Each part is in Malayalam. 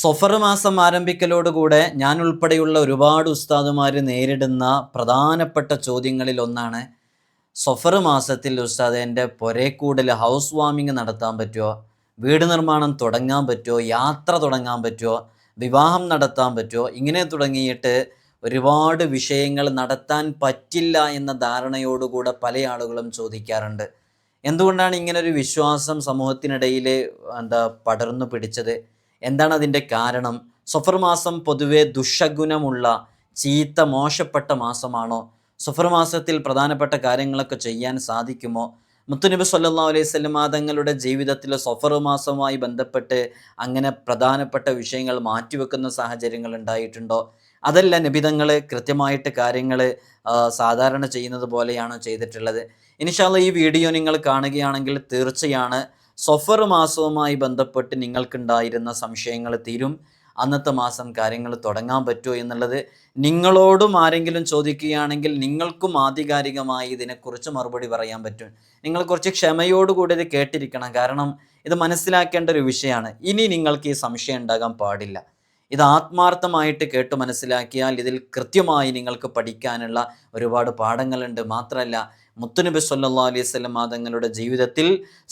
സൊഫർ മാസം ആരംഭിക്കലോടുകൂടെ ഞാൻ ഉൾപ്പെടെയുള്ള ഒരുപാട് ഉസ്താദുമാർ നേരിടുന്ന പ്രധാനപ്പെട്ട ചോദ്യങ്ങളിൽ ഒന്നാണ് സൊഫർ മാസത്തിൽ ഉസ്താദ് എന്റെ പൊരേക്കൂടൽ ഹൗസ് വാമിങ് നടത്താൻ പറ്റുമോ വീട് നിർമ്മാണം തുടങ്ങാൻ പറ്റുമോ യാത്ര തുടങ്ങാൻ പറ്റുമോ വിവാഹം നടത്താൻ പറ്റുമോ ഇങ്ങനെ തുടങ്ങിയിട്ട് ഒരുപാട് വിഷയങ്ങൾ നടത്താൻ പറ്റില്ല എന്ന ധാരണയോടുകൂടെ പല ആളുകളും ചോദിക്കാറുണ്ട്. എന്തുകൊണ്ടാണ് ഇങ്ങനൊരു വിശ്വാസം സമൂഹത്തിനിടയിൽ എന്താ പടർന്നു പിടിച്ചത്? എന്താണ് അതിന്റെ കാരണം? സഫർ മാസം പൊതുവെ ദുഷഗുണമുള്ള ചീത്ത മോശപ്പെട്ട മാസമാണോ? സഫർ മാസത്തിൽ പ്രധാനപ്പെട്ട കാര്യങ്ങളൊക്കെ ചെയ്യാൻ സാധിക്കുമോ? മുത്തുനബി സല്ലാ അലൈഹി സ്വലമാ തങ്ങളുടെ ജീവിതത്തിൽ സഫർ മാസവുമായി ബന്ധപ്പെട്ട് അങ്ങനെ പ്രധാനപ്പെട്ട വിഷയങ്ങൾ മാറ്റിവെക്കുന്ന സാഹചര്യങ്ങൾ ഉണ്ടായിട്ടുണ്ടോ? അതല്ല നിബിതങ്ങൾ കൃത്യമായിട്ട് കാര്യങ്ങൾ സാധാരണ ചെയ്യുന്നത് പോലെയാണ് ചെയ്തിട്ടുള്ളത്. ഇനിഷാല്ല ഈ വീഡിയോ നിങ്ങൾ കാണുകയാണെങ്കിൽ തീർച്ചയാണ് സൊഫർ മാസവുമായി ബന്ധപ്പെട്ട് നിങ്ങൾക്കുണ്ടായിരുന്ന സംശയങ്ങൾ തീരും. അന്നത്തെ മാസം കാര്യങ്ങൾ തുടങ്ങാൻ പറ്റുമോ എന്നുള്ളത് നിങ്ങളോടും ആരെങ്കിലും ചോദിക്കുകയാണെങ്കിൽ നിങ്ങൾക്കും ആധികാരികമായി ഇതിനെക്കുറിച്ച് മറുപടി പറയാൻ പറ്റും. നിങ്ങൾ കുറച്ച് ക്ഷമയോടുകൂടി ഇത് കേട്ടിരിക്കണം. കാരണം ഇത് മനസ്സിലാക്കേണ്ട ഒരു വിഷയമാണ്. ഇനി നിങ്ങൾക്ക് ഈ സംശയം ഉണ്ടാകാൻ പാടില്ല. ഇത് ആത്മാർത്ഥമായിട്ട് കേട്ട് മനസ്സിലാക്കിയാൽ ഇതിൽ കൃത്യമായി നിങ്ങൾക്ക് പഠിക്കാനുള്ള ഒരുപാട് പാഠങ്ങളുണ്ട്. മാത്രമല്ല മുത്തുനബി സല്ലാ അലൈഹി സ്വലം തങ്ങളുടെ ജീവിതത്തിൽ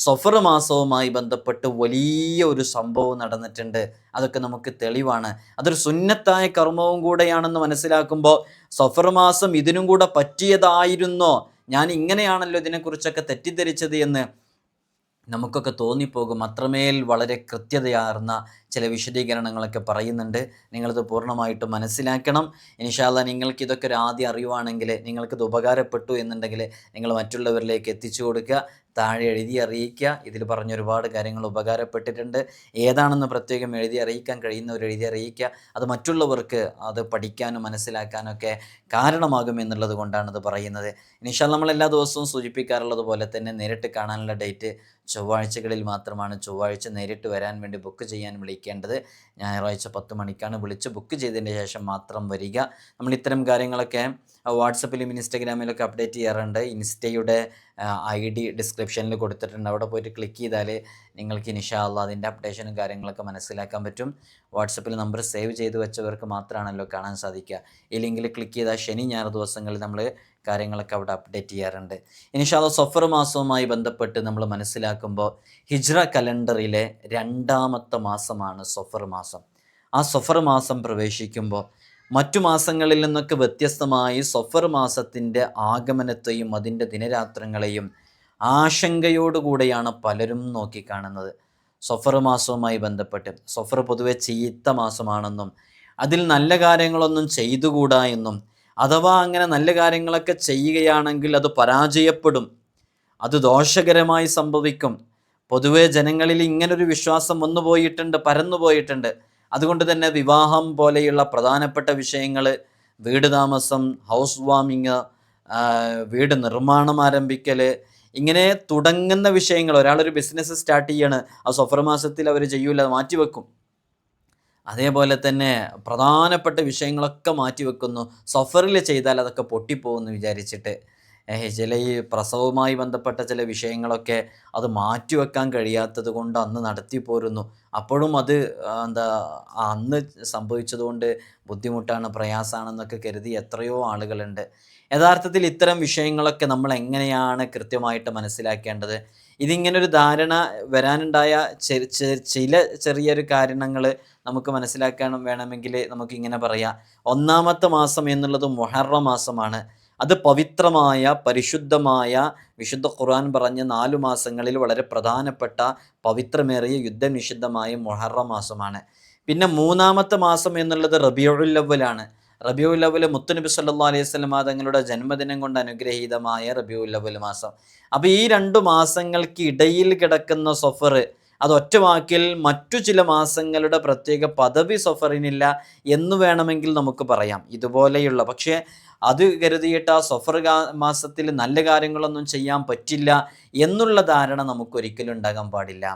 സഫർ മാസവുമായി ബന്ധപ്പെട്ട് വലിയ ഒരു സംഭവം നടന്നിട്ടുണ്ട്. അതൊക്കെ നമുക്ക് തെളിവാണ്. അതൊരു സുന്നത്തായ കർമ്മവും കൂടെയാണെന്ന് മനസ്സിലാക്കുമ്പോൾ സഫർ മാസം ഇതിനും കൂടെ പറ്റിയതായിരുന്നോ? ഞാൻ ഇങ്ങനെയാണല്ലോ ഇതിനെക്കുറിച്ചൊക്കെ തെറ്റിദ്ധരിച്ചത് എന്ന്. നമുക്കൊക്കെ തോന്നിപ്പോകും. അത്രമേൽ വളരെ കൃത്യതയാർന്ന ചില വിശദീകരണങ്ങളൊക്കെ പറയുന്നുണ്ട്. നിങ്ങളിത് പൂർണമായിട്ട് മനസ്സിലാക്കണം. ഇൻഷാല്ല നിങ്ങൾക്ക് ഇതൊക്കെ ഒരു ആദ്യം അറിയുവാണെങ്കിൽ നിങ്ങൾക്കിത് ഉപകാരപ്പെട്ടു എന്നുണ്ടെങ്കിൽ നിങ്ങൾ മറ്റുള്ളവരിലേക്ക് എത്തിച്ചു കൊടുക്കുക താഴെ എഴുതി അറിയിക്കുക. ഇതിൽ പറഞ്ഞ ഒരുപാട് കാര്യങ്ങൾ ഉപകാരപ്പെട്ടിട്ടുണ്ട്. ഏതാണെന്ന് പ്രത്യേകം എഴുതി അറിയിക്കാൻ കഴിയുന്നവർ എഴുതി അറിയിക്കുക. അത് മറ്റുള്ളവർക്ക് അത് പഠിക്കാനും മനസ്സിലാക്കാനും ഒക്കെ കാരണമാകും എന്നുള്ളത് കൊണ്ടാണ് ഇത് പറയുന്നത്. ഇനിഷാൽ നമ്മൾ എല്ലാ ദിവസവും സൂചിപ്പിക്കാറുള്ളത് പോലെ തന്നെ നേരിട്ട് കാണാനുള്ള ഡേറ്റ് ചൊവ്വാഴ്ചകളിൽ മാത്രമാണ് ചൊവ്വാഴ്ച നേരിട്ട് വരാൻ വേണ്ടി ബുക്ക് ചെയ്യാൻ വിളിക്കേണ്ടത്. ഞായറാഴ്ച പത്ത് മണിക്കാണ് വിളിച്ച് ബുക്ക് ചെയ്തതിന് ശേഷം മാത്രം വരിക. നമ്മൾ ഇത്തരം കാര്യങ്ങളൊക്കെ വാട്സപ്പിലും ഇൻസ്റ്റഗ്രാമിലൊക്കെ അപ്ഡേറ്റ് ചെയ്യാറുണ്ട്. ഇൻസ്റ്റയുടെ ഐ ഡി ഡിസ്ക്രിപ്ഷനിൽ കൊടുത്തിട്ടുണ്ട്. അവിടെ പോയിട്ട് ക്ലിക്ക് ചെയ്താൽ നിങ്ങൾക്ക് ഇനിഷാല്ല അതിന്റെ അപ്ഡേഷനും കാര്യങ്ങളൊക്കെ മനസ്സിലാക്കാൻ പറ്റും. വാട്സപ്പിൽ നമ്പർ സേവ് ചെയ്ത് വെച്ചവർക്ക് മാത്രമാണല്ലോ കാണാൻ സാധിക്കുക. ഈ ലിങ്കിൽ ക്ലിക്ക് ചെയ്താൽ ശനി ഞായർ ദിവസങ്ങളിൽ നമ്മൾ കാര്യങ്ങളൊക്കെ അവിടെ അപ്ഡേറ്റ് ചെയ്യാറുണ്ട്. ഇനിഷാല്ല സഫർ മാസവുമായി ബന്ധപ്പെട്ട് നമ്മൾ മനസ്സിലാക്കുമ്പോൾ ഹിജ്ര കലണ്ടറിലെ രണ്ടാമത്തെ മാസമാണ് സഫർ മാസം. ആ സഫർ മാസം പ്രവേശിക്കുമ്പോൾ മറ്റു മാസങ്ങളിൽ നിന്നൊക്കെ വ്യത്യസ്തമായി സഫർ മാസത്തിന്റെ ആഗമനത്തെയും അതിന്റെ ദിനരാത്രങ്ങളെയും ആശങ്കയോടുകൂടെയാണ് പലരും നോക്കിക്കാണുന്നത്. സഫർ മാസവുമായി ബന്ധപ്പെട്ട്. സഫർ പൊതുവെ ചീത്ത മാസമാണെന്നും അതിൽ നല്ല കാര്യങ്ങളൊന്നും ചെയ്തുകൂടാ എന്നും അഥവാ അങ്ങനെ നല്ല കാര്യങ്ങളൊക്കെ ചെയ്യുകയാണെങ്കിൽ അത് പരാജയപ്പെടും. അത് ദോഷകരമായി സംഭവിക്കും. പൊതുവെ ജനങ്ങളിൽ ഇങ്ങനൊരു വിശ്വാസം വന്നു പോയിട്ടുണ്ട് പരന്നു പോയിട്ടുണ്ട്. അതുകൊണ്ട് തന്നെ വിവാഹം പോലെയുള്ള പ്രധാനപ്പെട്ട വിഷയങ്ങൾ വീട് താമസം ഹൗസ് വാമിങ് വീട് നിർമ്മാണം ആരംഭിക്കൽ ഇങ്ങനെ തുടങ്ങുന്ന വിഷയങ്ങൾ. ഒരാളൊരു ബിസിനസ് സ്റ്റാർട്ട് ചെയ്യാണ് ആ സ്വഫർ മാസത്തിൽ അവർ ചെയ്യൂല മാറ്റിവെക്കും. അതേപോലെ തന്നെ പ്രധാനപ്പെട്ട വിഷയങ്ങളൊക്കെ മാറ്റിവെക്കുന്നു സഫറിൽ ചെയ്താൽ അതൊക്കെ പൊട്ടിപ്പോകുമെന്ന് വിചാരിച്ചിട്ട്. ചില ഈ പ്രസവവുമായി ബന്ധപ്പെട്ട ചില വിഷയങ്ങളൊക്കെ അത് മാറ്റിവെക്കാൻ കഴിയാത്തത് കൊണ്ട് അന്ന് നടത്തി പോരുന്നു. അപ്പോഴും അത് എന്താ അന്ന് സംഭവിച്ചതുകൊണ്ട് ബുദ്ധിമുട്ടാണ് പ്രയാസമാണെന്നൊക്കെ കരുതി എത്രയോ ആളുകളുണ്ട്. യഥാർത്ഥത്തിൽ ഇത്തരം വിഷയങ്ങളൊക്കെ നമ്മൾ എങ്ങനെയാണ് കൃത്യമായിട്ട് മനസ്സിലാക്കേണ്ടത്? ഇതിങ്ങനൊരു ധാരണ വരാനുണ്ടായ ചില ചെറിയൊരു കാരണങ്ങൾ നമുക്ക് മനസ്സിലാക്കാൻ വേണമെങ്കിൽ നമുക്കിങ്ങനെ പറയാം. ഒന്നാമത്തെ മാസം എന്നുള്ളത് മൊഹറ മാസമാണ്. അത് പവിത്രമായ പരിശുദ്ധമായ വിശുദ്ധ ഖുർആൻ പറഞ്ഞ നാലു മാസങ്ങളിൽ വളരെ പ്രധാനപ്പെട്ട പവിത്രമേറിയ യുദ്ധനിഷിദ്ധമായ മൊഹറ മാസമാണ്. പിന്നെ മൂന്നാമത്തെ മാസം എന്നുള്ളത് റബിയുല്ലവലാണ് റബിയുല്ലവൽ മുത്തുനബി സല്ലാ അലൈഹി സ്വലമ തങ്ങളുടെ ജന്മദിനം കൊണ്ട് അനുഗ്രഹീതമായ റബിയുല്ലവൽ മാസം. അപ്പോൾ ഈ രണ്ട് മാസങ്ങൾക്ക് ഇടയിൽ കിടക്കുന്ന സൊഫർ അത് ഒറ്റ വാക്കിൽ മറ്റു ചില മാസങ്ങളുടെ പ്രത്യേക പദവി സൊഫറിനില്ല എന്ന് വേണമെങ്കിൽ നമുക്ക് പറയാം. ഇതുപോലെയുള്ള പക്ഷേ അത് കരുതിയിട്ട് ആ സൊഫർ മാസത്തിൽ നല്ല കാര്യങ്ങളൊന്നും ചെയ്യാൻ പറ്റില്ല എന്നുള്ള ധാരണ നമുക്കൊരിക്കലും ഉണ്ടാകാൻ പാടില്ല.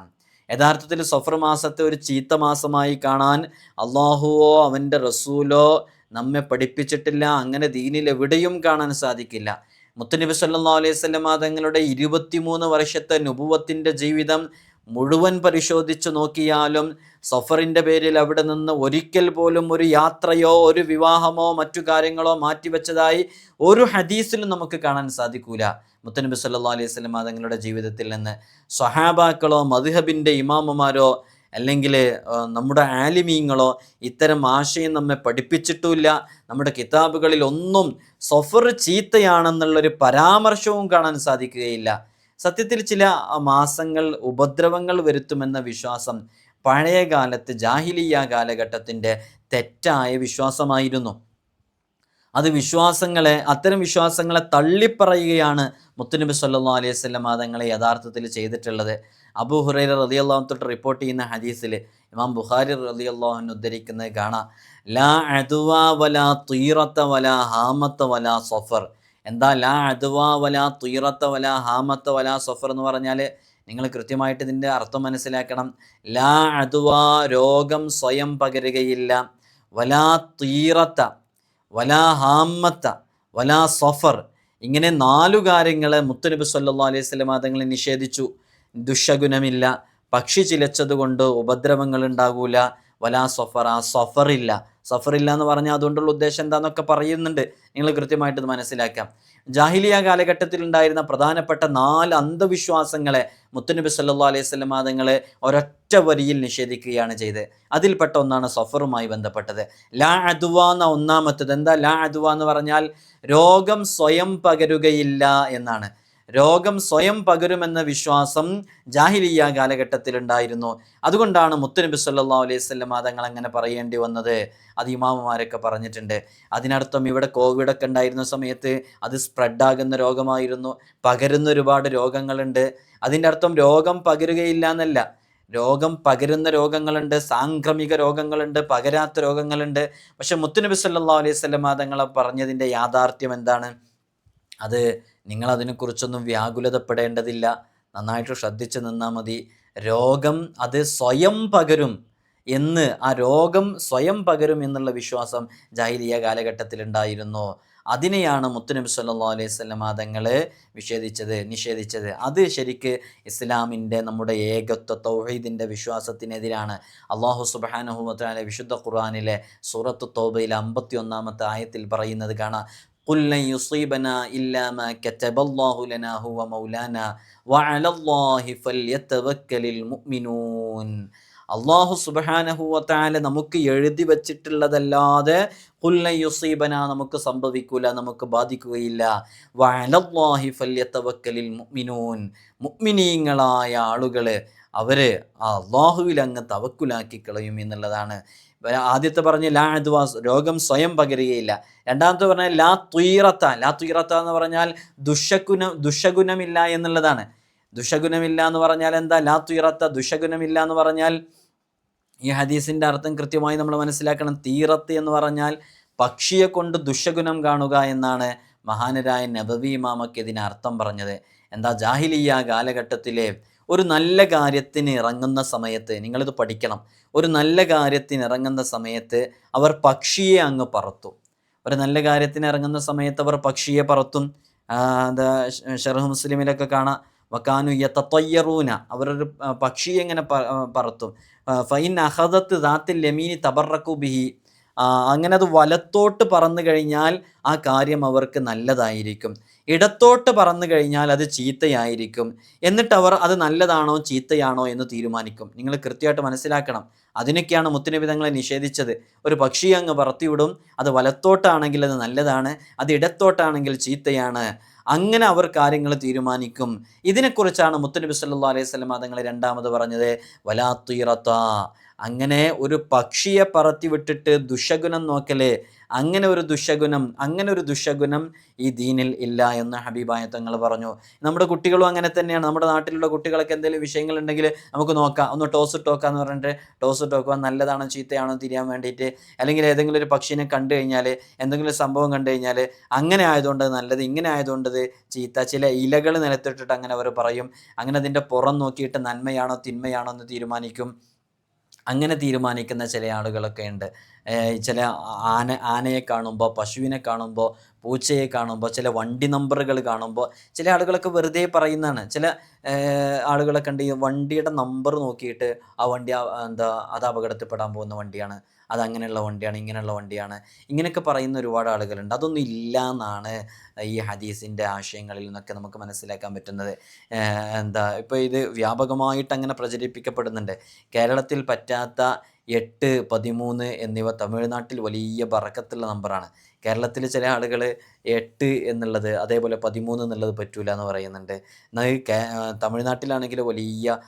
യഥാർത്ഥത്തിൽ സഫർ മാസത്തെ ഒരു ചീത്ത മാസമായി കാണാൻ അള്ളാഹുവോ അവന്റെ റസൂലോ നമ്മെ പഠിപ്പിച്ചിട്ടില്ല അങ്ങനെ ദീനിൽ എവിടെയും കാണാൻ സാധിക്കില്ല. മുത്തനബി സല്ലാ അലൈഹി സ്വലമ തങ്ങളുടെ ഇരുപത്തിമൂന്ന് വർഷത്തെ നുപുവത്തിന്റെ ജീവിതം മുഴുവൻ പരിശോധിച്ചു നോക്കിയാലും സഫറിന്റെ പേരിൽ അവിടെ നിന്ന് ഒരിക്കൽ പോലും ഒരു യാത്രയോ ഒരു വിവാഹമോ മറ്റു കാര്യങ്ങളോ മാറ്റിവെച്ചതായി ഒരു ഹദീസിലും നമുക്ക് കാണാൻ സാധിക്കൂല. മുത്തനബി സല്ലാ അലൈഹി സ്വലം തങ്ങളുടെ ജീവിതത്തിൽ നിന്ന് സഹാബാക്കളോ മധുഹബിന്റെ ഇമാമുമാരോ അല്ലെങ്കിൽ നമ്മുടെ ആലിമീങ്ങളോ ഇത്തരം ആശയം നമ്മെ പഠിപ്പിച്ചിട്ടുമില്ല. നമ്മുടെ കിതാബുകളിൽ ഒന്നും സഫർ ചീത്തയാണെന്നുള്ളൊരു പരാമർശവും കാണാൻ സാധിക്കുകയില്ല. സത്യത്തിൽ ചില മാസങ്ങൾ ഉപദ്രവങ്ങൾ വരുത്തുമെന്ന വിശ്വാസം പഴയ കാലത്ത് ജാഹിലിയ കാലഘട്ടത്തിന്റെ തെറ്റായ വിശ്വാസമായിരുന്നു. അത് വിശ്വാസങ്ങളെ അത്തരം വിശ്വാസങ്ങളെ തള്ളിപ്പറയുകയാണ് മുത്തുനബി സല്ലാ അലൈഹി സ്വലം തങ്ങളെ യഥാർത്ഥത്തിൽ ചെയ്തിട്ടുള്ളത്. അബു ഹുറൈറ റതി അള്ളാഹു തൊട്ട് റിപ്പോർട്ട് ചെയ്യുന്ന ഹദീസിൽ ഇമാം ബുഖാരി റതി അള്ളാഹുൻ ഉദ്ധരിക്കുന്നത് കാണാം. ലാ അദുവ വല ഹാമത്ത വല സൊഫർ. എന്താ ലാ അതുവാ വല തുയറത്ത വല ഹാമത്ത വല സഫർ എന്ന് പറഞ്ഞാൽ നിങ്ങൾ കൃത്യമായിട്ട് ഇതിന്റെ അർത്ഥം മനസ്സിലാക്കണം. ലാ അതുവാ രോഗം സ്വയം പകരുകയില്ല. വലാ തീറത്ത വലാ ഹാമത്ത വലാ സഫർ. ഇങ്ങനെ നാലു കാര്യങ്ങളെ മുത്തുനബി സല്ലാ അലൈഹി സ്വലം തങ്ങളെ നിഷേധിച്ചു. ദുഷഗുണമില്ല. പക്ഷി ചിലച്ചതുകൊണ്ട് ഉപദ്രവങ്ങൾ ഉണ്ടാകൂല വലാ സഫർ ആ സഫറില്ല ഇല്ല എന്ന് പറഞ്ഞാൽ അതുകൊണ്ടുള്ള ഉദ്ദേശം എന്താണെന്നൊക്കെ പറയുന്നുണ്ട്. നിങ്ങൾ കൃത്യമായിട്ട് മനസ്സിലാക്കാം. ജാഹിലിയ കാലഘട്ടത്തിൽ ഉണ്ടായിരുന്ന പ്രധാനപ്പെട്ട നാല് അന്ധവിശ്വാസങ്ങളെ മുത്തുനബി സല്ലാ അലൈഹി സ്വലം തങ്ങളെ ഒരൊറ്റ വരിയിൽ നിഷേധിക്കുകയാണ് ചെയ്തത്. അതിൽപ്പെട്ട ഒന്നാണ് സഫറുമായി ബന്ധപ്പെട്ടത്. ലാ അതുവ എന്ന ഒന്നാമത്തത് എന്താ? ലാ അതുവ എന്ന് പറഞ്ഞാൽ രോഗം സ്വയം പകരുകയില്ല എന്നാണ്. രോഗം സ്വയം പകരുമെന്ന വിശ്വാസം ജാഹിലിയ കാലഘട്ടത്തിലുണ്ടായിരുന്നു. അതുകൊണ്ടാണ് മുത്തുനബി സല്ലാ അലൈഹി സ്വല്ലം തങ്ങൾ അങ്ങനെ പറയേണ്ടി വന്നത്. അത് ഇമാമുമാരൊക്കെ പറഞ്ഞിട്ടുണ്ട്. അതിനർത്ഥം ഇവിടെ കോവിഡൊക്കെ ഉണ്ടായിരുന്ന സമയത്ത് അത് സ്പ്രെഡാകുന്ന രോഗമായിരുന്നു. പകരുന്ന ഒരുപാട് രോഗങ്ങളുണ്ട്. അതിന്റെ അർത്ഥം രോഗം പകരുകയില്ല എന്നല്ല. രോഗം പകരുന്ന രോഗങ്ങളുണ്ട് സാംക്രമിക രോഗങ്ങളുണ്ട് പകരാത്ത രോഗങ്ങളുണ്ട്. പക്ഷെ മുത്തുനബി സല്ലാ അലൈഹി സ്വലം തങ്ങളെ പറഞ്ഞതിന്റെ യാഥാർത്ഥ്യം എന്താണ്? അത് നിങ്ങൾ അതിനെക്കുറിച്ചൊന്നും വ്യാകുലതപ്പെടേണ്ടതില്ല. നന്നായിട്ട് ശ്രദ്ധിച്ച് നിന്നാൽ മതി. രോഗം അത് സ്വയം പകരും എന്ന് ആ രോഗം സ്വയം പകരും എന്നുള്ള വിശ്വാസം ജാഹിലിയ കാലഘട്ടത്തിലുണ്ടായിരുന്നു. അതിനെയാണ് മുത്തുനബി സല്ലാ അലൈഹി സ്വലം തങ്ങൾ വിഷേധിച്ചത് നിഷേധിച്ചത്. അത് ശരിക്ക് ഇസ്ലാമിന്റെ നമ്മുടെ ഏകത്വ തൗഹീദിന്റെ വിശ്വാസത്തിനെതിരാണ്. അള്ളാഹു സുബാനഹുമത്താലെ വിശുദ്ധ ഖുർആാനിലെ സൂറത്ത് തോബയിലെ അമ്പത്തി ഒന്നാമത്തെ ആയത്തിൽ പറയുന്നത് കാണാം. قل لن يصيبنا إلا ما كتب الله لنا هو مولانا وعلى الله فليتوكل المؤمنون അള്ളാഹു സുബാനഹുവത്താല നമുക്ക് എഴുതി വച്ചിട്ടുള്ളതല്ലാതെ കുല്ല യുസീബന നമുക്ക് സംഭവിക്കൂല നമുക്ക് ബാധിക്കുകയില്ല വലല്ലാഹി ഫല്യത്തവക്കലിൽ മുഅ്മിനൂൻ മുഅ്മിനീങ്ങളായ ആളുകൾ അവർ അള്ളാഹുവിൽ അങ്ങ് തവക്കുലാക്കി കളയും എന്നുള്ളതാണ് ആദ്യത്തെ പറഞ്ഞ് ലാ അദ്വാസ് രോഗം സ്വയം പകരുകയില്ല. രണ്ടാമത്തെ പറഞ്ഞാൽ ലാ തുയറത്ത. ലാ തുയറത്ത എന്ന് പറഞ്ഞാൽ ദുഷഗുനം ദുഷഗുണമില്ല എന്നുള്ളതാണ്. ദുഷഗുണമില്ല എന്ന് പറഞ്ഞാൽ എന്താ? ലാ തുയറത്ത ദുഷഗുണമില്ല എന്ന് പറഞ്ഞാൽ ഈ ഹദീസിന്റെ അർത്ഥം കൃത്യമായി നമ്മൾ മനസ്സിലാക്കണം. തീറത്ത് എന്ന് പറഞ്ഞാൽ പക്ഷിയെ കൊണ്ട് ദുഷഗുനം കാണുക എന്നാണ് മഹാനരായ നബവി ഇമാമക്ക് ഇതിന് അർത്ഥം പറഞ്ഞത്. എന്താ? ജാഹിലിയ കാലഘട്ടത്തിലെ ഒരു നല്ല കാര്യത്തിന് ഇറങ്ങുന്ന സമയത്ത് നിങ്ങളിത് പഠിക്കണം. ഒരു നല്ല കാര്യത്തിന് ഇറങ്ങുന്ന സമയത്ത് അവർ പക്ഷിയെ അങ്ങ് പറത്തും. ഒരു നല്ല കാര്യത്തിന് ഇറങ്ങുന്ന സമയത്ത് അവർ പക്ഷിയെ പറത്തും. എന്താ ഷെറഹ് മുസ്ലിമിലൊക്കെ കാണാം. വക്കാനു യത്തയ്യറൂന. അവരൊരു പക്ഷിയെ എങ്ങനെ പറത്തും. ഫൈൻ അഹദത്ത് ദാത്തിൽ ലമീനി തബറക്കു ബിഹി. അങ്ങനെ അത് വലത്തോട്ട് പറന്നു കഴിഞ്ഞാൽ ആ കാര്യം അവർക്ക് നല്ലതായിരിക്കും. ഇടത്തോട്ട് പറന്നു കഴിഞ്ഞാൽ അത് ചീത്തയായിരിക്കും. എന്നിട്ട് അവർ അത് നല്ലതാണോ ചീത്തയാണോ എന്ന് തീരുമാനിക്കും. നിങ്ങൾ കൃത്യമായിട്ട് മനസ്സിലാക്കണം. അതിനൊക്കെയാണ് മുത്തുനിബിതങ്ങളെ നിഷേധിച്ചത്. ഒരു പക്ഷിയെ അങ്ങ് പറത്തിവിടും. അത് വലത്തോട്ടാണെങ്കിൽ അത് നല്ലതാണ്. അത് ഇടത്തോട്ടാണെങ്കിൽ ചീത്തയാണ്. അങ്ങനെ അവർ കാര്യങ്ങൾ തീരുമാനിക്കും. ഇതിനെക്കുറിച്ചാണ് മുത്തുനബി സല്ലാ അലൈഹി സ്വലം തങ്ങൾ രണ്ടാമത് പറഞ്ഞത്. വലാത്തുയിറത്ത അങ്ങനെ ഒരു പക്ഷിയെ പറത്തി വിട്ടിട്ട് ദുഷഗുണം നോക്കലേ അങ്ങനെ ഒരു ദുഷഗുണം അങ്ങനെ ഒരു ദുഷഗുണം ഈ ദീനിൽ ഇല്ല എന്ന് ഹബീബായ തങ്ങൾ പറഞ്ഞു. നമ്മുടെ കുട്ടികളും അങ്ങനെ തന്നെയാണ്. നമ്മുടെ നാട്ടിലുള്ള കുട്ടികളൊക്കെ എന്തെങ്കിലും വിഷയങ്ങളുണ്ടെങ്കിൽ നമുക്ക് നോക്കാം. ഒന്ന് ടോസ് ടോക്കാന്ന് പറഞ്ഞിട്ട് ടോസ് ടോക്കുക നല്ലതാണോ ചീത്തയാണോ തിരിയാൻ വേണ്ടിയിട്ട്. അല്ലെങ്കിൽ ഏതെങ്കിലും ഒരു പക്ഷീനെ കണ്ടു കഴിഞ്ഞാൽ എന്തെങ്കിലും സംഭവം കണ്ടു കഴിഞ്ഞാൽ അങ്ങനെ ആയതുകൊണ്ട് നല്ലത് ഇങ്ങനെ ആയതുകൊണ്ട് ചീത്ത. ചില ഇലകൾ നിലത്തിട്ടിട്ട് അങ്ങനെ അവർ പറയും. അങ്ങനെ അതിന്റെ പുറം നോക്കിയിട്ട് നന്മയാണോ തിന്മയാണോ എന്ന് തീരുമാനിക്കും. അങ്ങനെ തീരുമാനിക്കുന്ന ചില ആളുകളൊക്കെ ഉണ്ട്. ചില ആന ആനയെ കാണുമ്പോൾ പശുവിനെ കാണുമ്പോൾ പൂച്ചയെ കാണുമ്പോൾ ചില വണ്ടി നമ്പറുകൾ കാണുമ്പോൾ ചില ആളുകളൊക്കെ വെറുതെ പറയുന്നതാണ്. ചില ആളുകളൊക്കെ ഉണ്ട് ഈ വണ്ടിയുടെ നമ്പർ നോക്കിയിട്ട് ആ വണ്ടി എന്താ അത് അപകടത്തിൽപ്പെടാൻ പോകുന്ന വണ്ടിയാണ്. അത് അങ്ങനെയുള്ള വണ്ടിയാണ് ഇങ്ങനെയുള്ള വണ്ടിയാണ്. ഇങ്ങനെയൊക്കെ പറയുന്ന ഒരുപാട് ആളുകളുണ്ട്. അതൊന്നും ഇല്ല എന്നാണ് ഈ ഹദീസിന്റെ ആശയങ്ങളിൽ നിന്നൊക്കെ നമുക്ക് മനസ്സിലാക്കാൻ പറ്റുന്നത്. എന്താ ഇപ്പോൾ ഇത് വ്യാപകമായിട്ട് അങ്ങനെ പ്രചരിപ്പിക്കപ്പെടുന്നുണ്ട്. കേരളത്തിൽ പറ്റാത്ത എട്ട് പതിമൂന്ന് എന്നിവ തമിഴ്നാട്ടിൽ വലിയ ബറക്കത്തുള്ള നമ്പറാണ്. കേരളത്തിൽ ചില ആളുകൾ എട്ട് എന്നുള്ളത് അതേപോലെ പതിമൂന്ന് എന്നുള്ളത് പറ്റൂല എന്ന് പറയുന്നുണ്ട്. എന്നാൽ തമിഴ്നാട്ടിലാണെങ്കിൽ വലിയ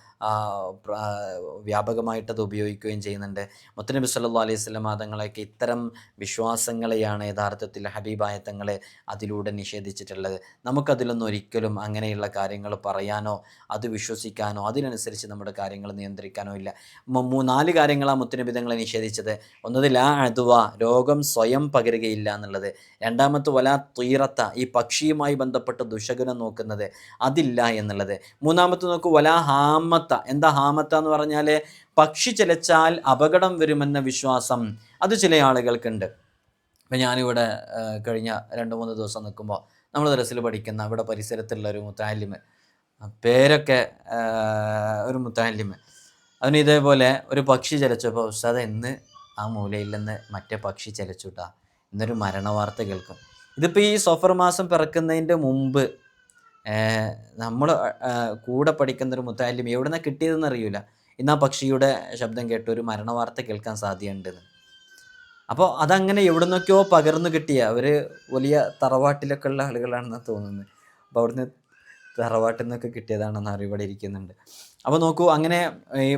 വ്യാപകമായിട്ടത് ഉപയോഗിക്കുകയും ചെയ്യുന്നുണ്ട്. മുത്തനബി സല്ലു അലൈഹി സ്വലം തങ്ങളൊക്കെ ഇത്തരം വിശ്വാസങ്ങളെയാണ് യഥാർത്ഥത്തിൽ ഹബീബായ തങ്ങളെ അതിലൂടെ നിഷേധിച്ചിട്ടുള്ളത്. നമുക്കതിലൊന്നും ഒരിക്കലും അങ്ങനെയുള്ള കാര്യങ്ങൾ പറയാനോ അത് വിശ്വസിക്കാനോ അതിനനുസരിച്ച് നമ്മുടെ കാര്യങ്ങൾ നിയന്ത്രിക്കാനോ ഇല്ല. നാല് കാര്യങ്ങളാണ് തങ്ങളെ നിഷേധിച്ചത്. ഒന്നത് ലാ അദ്വ രോഗം സ്വയം പകരുകയില്ല എന്നുള്ളത്. രണ്ടാമത്തെ വല തീറത്ത ഈ പക്ഷിയുമായി ബന്ധപ്പെട്ട ദുഷഗുണം നോക്കുന്നത് അതില്ല എന്നുള്ളത്. മൂന്നാമത്തെ നോക്കൂ വല ഹാമത്ത. എന്താ ഹാമത്ത എന്ന് പറഞ്ഞാൽ പക്ഷി ചലച്ചാൽ അപകടം വരുമെന്ന വിശ്വാസം അത് ചില ആളുകൾക്കുണ്ട്. ഇപ്പം ഞാനിവിടെ കഴിഞ്ഞ രണ്ട് മൂന്ന് ദിവസം നിൽക്കുമ്പോൾ നമ്മൾ ദറസിൽ പഠിക്കുന്ന ഇവിടെ പരിസരത്തുള്ള ഒരു മുത്താലിമ് പേരൊക്കെ ഒരു മുത്താലിമ്. അവന് ഇതേപോലെ ഒരു പക്ഷി ചലച്ചപ്പോൾ ഉസ്താദ് ഇന്ന് ആ മൂലയിൽ നിന്ന് മറ്റേ പക്ഷി ചലച്ചുട്ടാ. ഇന്നൊരു മരണവാർത്ത കേൾക്കും. ഇതിപ്പോൾ ഈ സഫർ മാസം പിറക്കുന്നതിന്റെ മുമ്പ് നമ്മൾ കൂടെ പഠിക്കുന്ന ഒരു മുത്താലിം എവിടെ നിന്നാണ് കിട്ടിയതെന്ന് അറിയില്ല ഇന്ന് ആ പക്ഷിയുടെ ശബ്ദം കേട്ട് ഒരു മരണവാർത്ത കേൾക്കാൻ സാധ്യതയുണ്ടെന്ന്. അപ്പോൾ അതങ്ങനെ എവിടെ നിന്നൊക്കെയോ പകർന്നു കിട്ടിയ അവർ വലിയ തറവാട്ടിലൊക്കെ ഉള്ള ആളുകളാണെന്ന് തോന്നുന്നത്. അപ്പോൾ അവിടുന്ന് തറവാട്ടിൽ നിന്നൊക്കെ കിട്ടിയതാണെന്ന് അറിവിടെ ഇരിക്കുന്നുണ്ട്. അപ്പോൾ നോക്കൂ അങ്ങനെ ഈ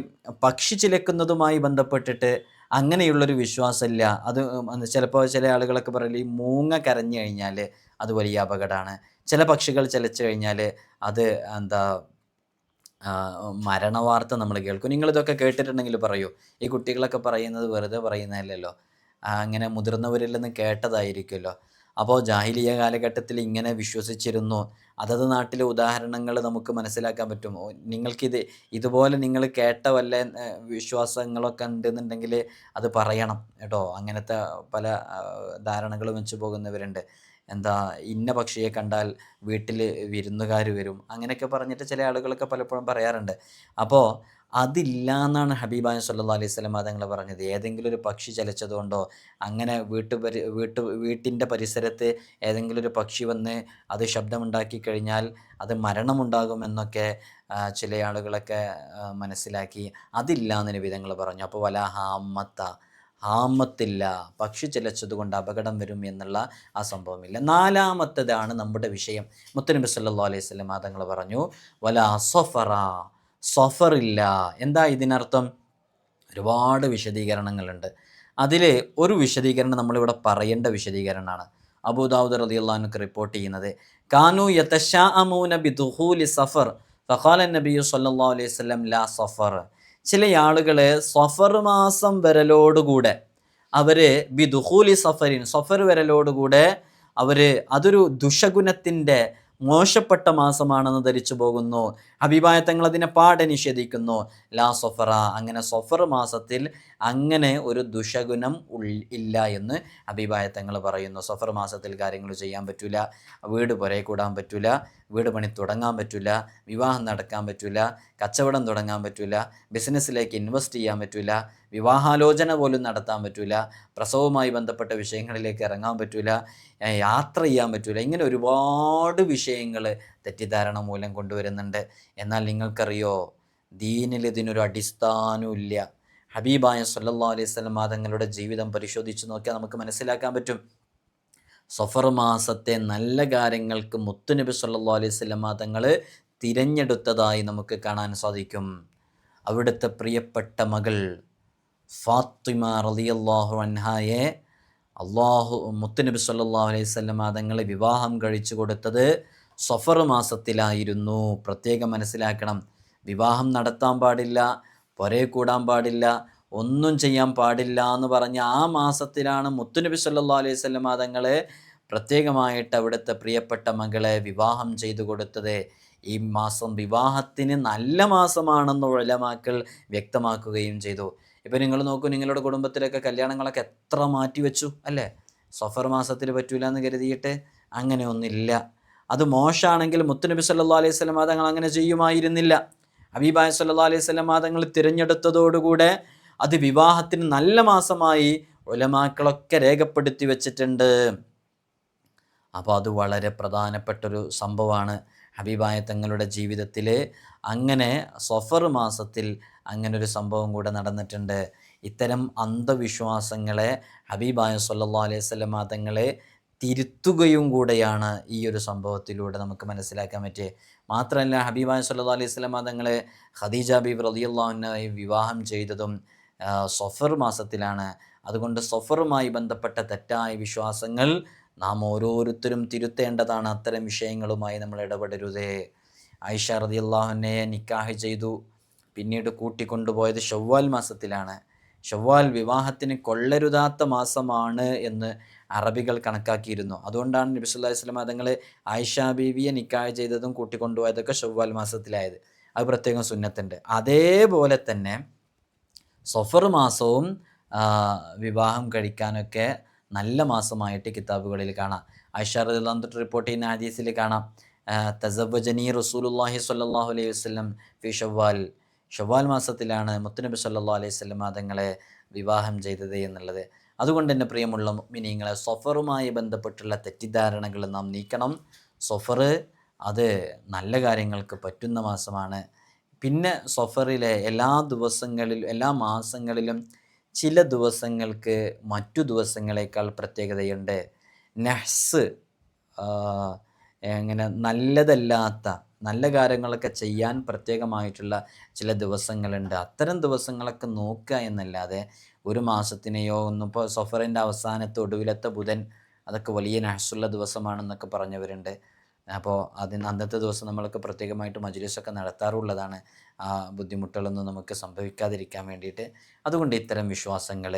പക്ഷി ചിലക്കുന്നതുമായി ബന്ധപ്പെട്ടിട്ട് അങ്ങനെയുള്ളൊരു വിശ്വാസമില്ല. അത് ചിലപ്പോൾ ചില ആളുകളൊക്കെ പറയില്ല ഈ മൂങ്ങ കരഞ്ഞു കഴിഞ്ഞാൽ അത് വലിയ അപകടമാണ്. ചില പക്ഷികൾ ചിലച്ചു കഴിഞ്ഞാൽ അത് എന്താ മരണവാർത്ത നമ്മൾ കേൾക്കും. നിങ്ങളിതൊക്കെ കേട്ടിട്ടുണ്ടെങ്കിൽ പറയൂ. ഈ കുട്ടികളൊക്കെ പറയുന്നത് വെറുതെ പറയുന്നതല്ലല്ലോ. അങ്ങനെ മുതിർന്നവരിൽ നിന്ന് കേട്ടതായിരിക്കുമല്ലോ. അപ്പോൾ ജാഹിലിയ കാലഘട്ടത്തിൽ ഇങ്ങനെ വിശ്വസിച്ചിരുന്നു. അതത് നാട്ടിലെ ഉദാഹരണങ്ങൾ നമുക്ക് മനസ്സിലാക്കാൻ പറ്റും. നിങ്ങൾക്കിത് ഇതുപോലെ നിങ്ങൾ കേട്ട വല്ല വിശ്വാസങ്ങളൊക്കെ ഉണ്ടെന്നുണ്ടെങ്കിൽ അത് പറയണം കേട്ടോ. അങ്ങനത്തെ പല ധാരണകളും വെച്ച് പോകുന്നവരുണ്ട്. എന്താ ഇന്ന പക്ഷിയെ കണ്ടാൽ വീട്ടിൽ വിരുന്നുകാർ വരും. അങ്ങനെയൊക്കെ പറഞ്ഞിട്ട് ചില ആളുകളൊക്കെ പലപ്പോഴും പറയാറുണ്ട്. അപ്പോൾ അതില്ല എന്നാണ് ഹബീബായ സല്ലാ അലൈഹി സ്വലം തങ്ങൾ പറഞ്ഞത്. ഏതെങ്കിലും ഒരു പക്ഷി ചലച്ചതുകൊണ്ടോ അങ്ങനെ വീട്ടു പരി വീട്ടു വീട്ടിന്റെ പരിസരത്ത് ഏതെങ്കിലും ഒരു പക്ഷി വന്ന് അത് ശബ്ദമുണ്ടാക്കി കഴിഞ്ഞാൽ അത് മരണമുണ്ടാകുമെന്നൊക്കെ ചില ആളുകളൊക്കെ മനസ്സിലാക്കി അതില്ല എന്ന് വിധങ്ങൾ പറഞ്ഞു. അപ്പോൾ വല ഹാമത്ത ഹാമത്തില്ല പക്ഷി ചിലച്ചതുകൊണ്ട് അപകടം വരും എന്നുള്ള ആ സംഭവമില്ല. നാലാമത്തതാണ് നമ്മുടെ വിഷയം. മുത്തനബി സല്ലാ അലൈഹി സ്വലം തങ്ങൾ പറഞ്ഞു വല സൊഫറ സൊഫറില്ല എന്താ ഇതിനർത്ഥം? ഒരുപാട് വിശദീകരണങ്ങളുണ്ട്. അതിൽ ഒരു വിശദീകരണം നമ്മളിവിടെ പറയേണ്ട വിശദീകരണമാണ്. അബൂദാവുദ് റളിയല്ലാഹുക്ക് റിപ്പോർട്ട് ചെയ്യുന്നത്. കാനു യതശാഅമൂന ബിദുഖൂലി സഫർ. ഫഖാല നബിയു സല്ലല്ലാഹു അലൈഹി വസല്ലം ലാ സഫർ. ചില ആളുകൾ സഫർ മാസം വരലോടുകൂടെ അവർ ബി ദുഹൂലി സഫറിൻ സഫർ വരലോടുകൂടെ അവർ അതൊരു ദുഷഗുണത്തിന്റെ മോശപ്പെട്ട മാസമാണെന്ന് ധരിച്ചു പോകുന്നു. ഹബീബായ തങ്ങൾ അതിനെ പാടെ നിഷേധിക്കുന്നു. ലാ സൊഫറ. അങ്ങനെ സൊഫർ മാസത്തിൽ അങ്ങനെ ഒരു ദുഷഗുണം ഇല്ല എന്ന് ഹബീബായ തങ്ങൾ പറയുന്നു. സൊഫർ മാസത്തിൽ കാര്യങ്ങൾ ചെയ്യാൻ പറ്റൂല. വീട് പുരയിൽ കൂടാൻ പറ്റൂല. വീട് പണി തുടങ്ങാൻ പറ്റില്ല വിവാഹം നടക്കാൻ പറ്റില്ല കച്ചവടം തുടങ്ങാൻ പറ്റില്ല ബിസിനസ്സിലേക്ക് ഇൻവെസ്റ്റ് ചെയ്യാൻ പറ്റില്ല വിവാഹാലോചന പോലും നടത്താൻ പറ്റില്ല പ്രസവവുമായി ബന്ധപ്പെട്ട വിഷയങ്ങളിലേക്ക് ഇറങ്ങാൻ പറ്റില്ല യാത്ര ചെയ്യാൻ പറ്റില്ല ഇങ്ങനെ ഒരുപാട് വിഷയങ്ങൾ തെറ്റിദ്ധാരണ മൂലം കൊണ്ടുവരുന്നുണ്ട്. എന്നാൽ നിങ്ങൾക്കറിയോ ദീനിൽ ഇതിനൊരു അടിസ്ഥാനവും ഇല്ല. ഹബീബായ സല്ലാ അലൈഹി വസല്ലം തങ്ങളുടെ ജീവിതം പരിശോധിച്ച് നോക്കിയാൽ നമുക്ക് മനസ്സിലാക്കാൻ പറ്റും. സഫർ മാസത്തെ നല്ല കാര്യങ്ങൾക്ക് മുത്തുനബി സല്ലു അലൈഹി വസല്ലം തങ്ങൾ തിരഞ്ഞെടുത്തതായി നമുക്ക് കാണാൻ സാധിക്കും. അവിടുത്തെ പ്രിയപ്പെട്ട മകൾ ഫാത്തിമ റളിയല്ലാഹു അൻഹായെ അള്ളാഹു മുത്തുനബി സല്ലാഹു അലൈഹി വസല്ലം തങ്ങൾ വിവാഹം കഴിച്ചു കൊടുത്തത് സഫർ മാസത്തിലായിരുന്നു. പ്രത്യേകം മനസ്സിലാക്കണം. വിവാഹം നടത്താൻ പാടില്ല പൊരേ കൂടാൻ പാടില്ല ഒന്നും ചെയ്യാൻ പാടില്ല എന്ന് പറഞ്ഞ ആ മാസത്തിലാണ് മുത്തുനബി സല്ലാ അലൈഹി വസല്ലം തങ്ങളെ പ്രത്യേകമായിട്ട് അവിടുത്തെ പ്രിയപ്പെട്ട മകളെ വിവാഹം ചെയ്തു കൊടുത്തത്. ഈ മാസം വിവാഹത്തിന് നല്ല മാസമാണെന്ന് ഉലമാക്കൾ വ്യക്തമാക്കുകയും ചെയ്തു. ഇപ്പം നിങ്ങൾ നോക്കൂ നിങ്ങളുടെ കുടുംബത്തിലൊക്കെ കല്യാണങ്ങളൊക്കെ എത്ര മാറ്റി വെച്ചു അല്ലേ? സഫർ മാസത്തിൽ പറ്റൂല എന്ന് കരുതിയിട്ട് അങ്ങനെ ഒന്നില്ല അത് മോശമാണെങ്കിൽ മുത്തുനബി സല്ലാ അലൈഹി സ്വലം തങ്ങൾ അങ്ങനെ ചെയ്യുമായിരുന്നില്ല. ഹബീബായ സല്ലാ അലൈഹി സ്വലം തങ്ങൾ തിരഞ്ഞെടുത്തതോടുകൂടെ അത് വിവാഹത്തിന് നല്ല മാസമായി ഉലമാക്കളൊക്കെ രേഖപ്പെടുത്തി വച്ചിട്ടുണ്ട്. അപ്പോൾ അത് വളരെ പ്രധാനപ്പെട്ടൊരു സംഭവമാണ് ഹബീബായ തങ്ങളുടെ ജീവിതത്തിൽ അങ്ങനെ സൊഫർ മാസത്തിൽ അങ്ങനൊരു സംഭവം കൂടെ നടന്നിട്ടുണ്ട്. ഇത്തരം അന്ധവിശ്വാസങ്ങളെ ഹബീബായ സല്ലാ അലൈഹി സ്വലമ തങ്ങളെ തിരുത്തുകയും കൂടെയാണ് ഈ ഒരു സംഭവത്തിലൂടെ നമുക്ക് മനസ്സിലാക്കാൻ പറ്റിയത് മാത്രമല്ല ഹബീബായ സല്ലാ അലൈഹി സ്വലമ തങ്ങളെ ഖദീജ ബീബ് റലിയുള്ളാഹുനായി വിവാഹം ചെയ്തതും സഫർ മാസത്തിലാണ്. അതുകൊണ്ട് സഫറുമായി ബന്ധപ്പെട്ട തെറ്റായ വിശ്വാസങ്ങൾ നാം ഓരോരുത്തരും തിരുത്തേണ്ടതാണ്. അത്തരം വിഷയങ്ങളുമായി നമ്മൾ ഇടപെടരുതേ. ഐഷ റതി അള്ളാഹുനെ നിക്കാഹ് ചെയ്തു. പിന്നീട് കൂട്ടിക്കൊണ്ടുപോയത് ഷവ്വാൽ മാസത്തിലാണ്. ഷവ്വാൽ വിവാഹത്തിന് കൊള്ളരുതാത്ത മാസമാണ് എന്ന് അറബികൾ കണക്കാക്കിയിരുന്നു. അതുകൊണ്ടാണ് നബി സല്ലല്ലാഹു അലൈഹി തങ്ങൾ ആയിഷ ബീവിയെ നിക്കായ ചെയ്തതും കൂട്ടിക്കൊണ്ടുപോയതൊക്കെ ഷവ്വാൽ മാസത്തിലായത്. അത് പ്രത്യേകം സുന്നത്തുണ്ട്. അതേപോലെ തന്നെ സഫർ മാസവും വിവാഹം കഴിക്കാനൊക്കെ നല്ല മാസമായിട്ട് കിതാബുകളിൽ കാണാം. ഐഷാറിട്ട് റിപ്പോർട്ട് ചെയ്യുന്ന ഹദീസിൽ കാണാം തസവജനി റസൂലുല്ലാഹി സ്വല്ലല്ലാഹു അലൈഹി വസ്ലം ഫി ഷവ്വാൽ. ഷവ്വാൽ മാസത്തിലാണ് മുത്തുനബി സല്ലാ അലൈഹി വസ്ലം തങ്ങളെ വിവാഹം ചെയ്തത് എന്നുള്ളത്. അതുകൊണ്ട് തന്നെ പ്രിയമുള്ള മിനിങ്ങളെ സഫറുമായി ബന്ധപ്പെട്ടുള്ള തെറ്റിദ്ധാരണകൾ നാം നീക്കണം. സഫർ അത് നല്ല കാര്യങ്ങൾക്ക് പറ്റുന്ന മാസമാണ്. പിന്നെ സഫറിലെ എല്ലാ ദിവസങ്ങളിലും എല്ലാ മാസങ്ങളിലും ചില ദിവസങ്ങൾക്ക് മറ്റു ദിവസങ്ങളേക്കാൾ പ്രത്യേകതയുണ്ട്. നഹ്സ് എങ്ങനെ നല്ലതല്ലാത്ത നല്ല കാര്യങ്ങളൊക്കെ ചെയ്യാൻ പ്രത്യേകമായിട്ടുള്ള ചില ദിവസങ്ങളുണ്ട്. അത്തരം ദിവസങ്ങളൊക്കെ നോക്കുക എന്നല്ലാതെ ഒരു മാസത്തിനെയോ ഒന്നിപ്പോൾ സഫറിന്റെ അവസാനത്തെ ഒടുവിലത്തെ ബുധൻ അതൊക്കെ വലിയ നഹസുള്ള ദിവസമാണെന്നൊക്കെ പറഞ്ഞവരുണ്ട്. അപ്പോൾ അതിന് അന്നത്തെ ദിവസം നമ്മളൊക്കെ പ്രത്യേകമായിട്ട് മജ്ലിസൊക്കെ നടത്താറുള്ളതാണ്. ആ ബുദ്ധിമുട്ടുകളൊന്നും നമുക്ക് സംഭവിക്കാതിരിക്കാൻ വേണ്ടിയിട്ട്. അതുകൊണ്ട് ഇത്തരം വിശ്വാസങ്ങൾ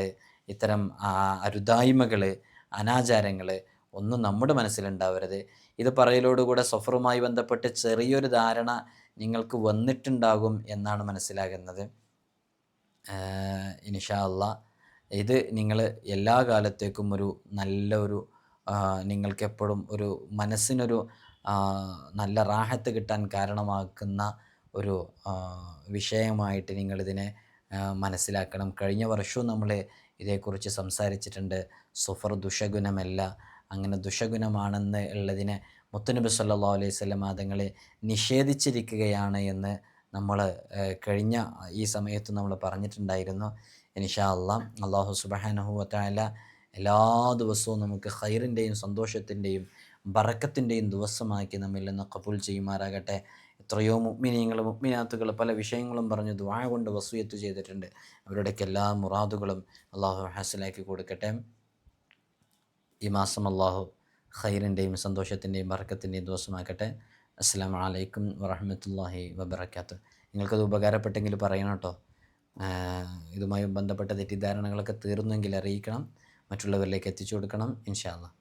ഇത്തരം അരുതായ്മകൾ അനാചാരങ്ങൾ ഒന്നും നമ്മുടെ മനസ്സിലുണ്ടാവരുത്. ഇത് പറയലോടുകൂടെ സഫറുമായി ബന്ധപ്പെട്ട് ചെറിയൊരു ധാരണ നിങ്ങൾക്ക് വന്നിട്ടുണ്ടാകും എന്നാണ് മനസ്സിലാകുന്നത്. ഇൻഷാ അല്ല ഇത് നിങ്ങൾ എല്ലാ കാലത്തേക്കും ഒരു നല്ലൊരു നിങ്ങൾക്കെപ്പോഴും ഒരു മനസ്സിനൊരു നല്ല റാഹത്ത് കിട്ടാൻ കാരണമാക്കുന്ന ഒരു വിഷയമായിട്ട് നിങ്ങളിതിനെ മനസ്സിലാക്കണം. കഴിഞ്ഞ വർഷവും നമ്മൾ ഇതേക്കുറിച്ച് സംസാരിച്ചിട്ടുണ്ട്. സുഫർ ദുഷഗുണമല്ല അങ്ങനെ ദുഷഗുണമാണെന്ന് ഉള്ളതിനെ മുത്തനബി സല്ലാ അലൈഹി സ്വലം തങ്ങളെ നിഷേധിച്ചിരിക്കുകയാണ് എന്ന് നമ്മൾ കഴിഞ്ഞ ഈ സമയത്ത് നമ്മൾ പറഞ്ഞിട്ടുണ്ടായിരുന്നു. ഇൻഷാ അള്ളാ അള്ളാഹു സുബാനഹുവത്തായ എല്ലാ ദിവസവും നമുക്ക് ഹൈറിന്റെയും സന്തോഷത്തിന്റെയും ബറക്കത്തിന്റെയും ദിവസമാക്കി നമ്മിൽ നിന്ന് കബൂൽ ചെയ്യുമാറാകട്ടെ. എത്രയോ മുഗ്മിനീങ്ങൾ മുഗ്മിനാത്തുകൾ പല വിഷയങ്ങളും പറഞ്ഞ് ദ്വായ കൊണ്ട് വസൂയത്ത് ചെയ്തിട്ടുണ്ട്. അവരുടെയൊക്കെ എല്ലാ മുറാദുകളും അള്ളാഹു ഹാസിലാക്കി കൊടുക്കട്ടെ. ഈ മാസം അള്ളാഹു ഖൈറിന്റെയും സന്തോഷത്തിന്റെയും ബർക്കത്തിന്റെയും ദിവസമാക്കട്ടെ അസ്സാം വലൈക്കും വറഹമത്തല്ലാഹി വബർക്കാത്ത് നിങ്ങൾക്കത് ഉപകാരപ്പെട്ടെങ്കിൽ പറയണം കേട്ടോ. ഇതുമായി ബന്ധപ്പെട്ട തെറ്റിദ്ധാരണകളൊക്കെ തീർന്നെങ്കിൽ അറിയിക്കണം. മറ്റുള്ളവരിലേക്ക് എത്തിച്ചു കൊടുക്കണം. ഇൻഷാ അള്ളാഹ്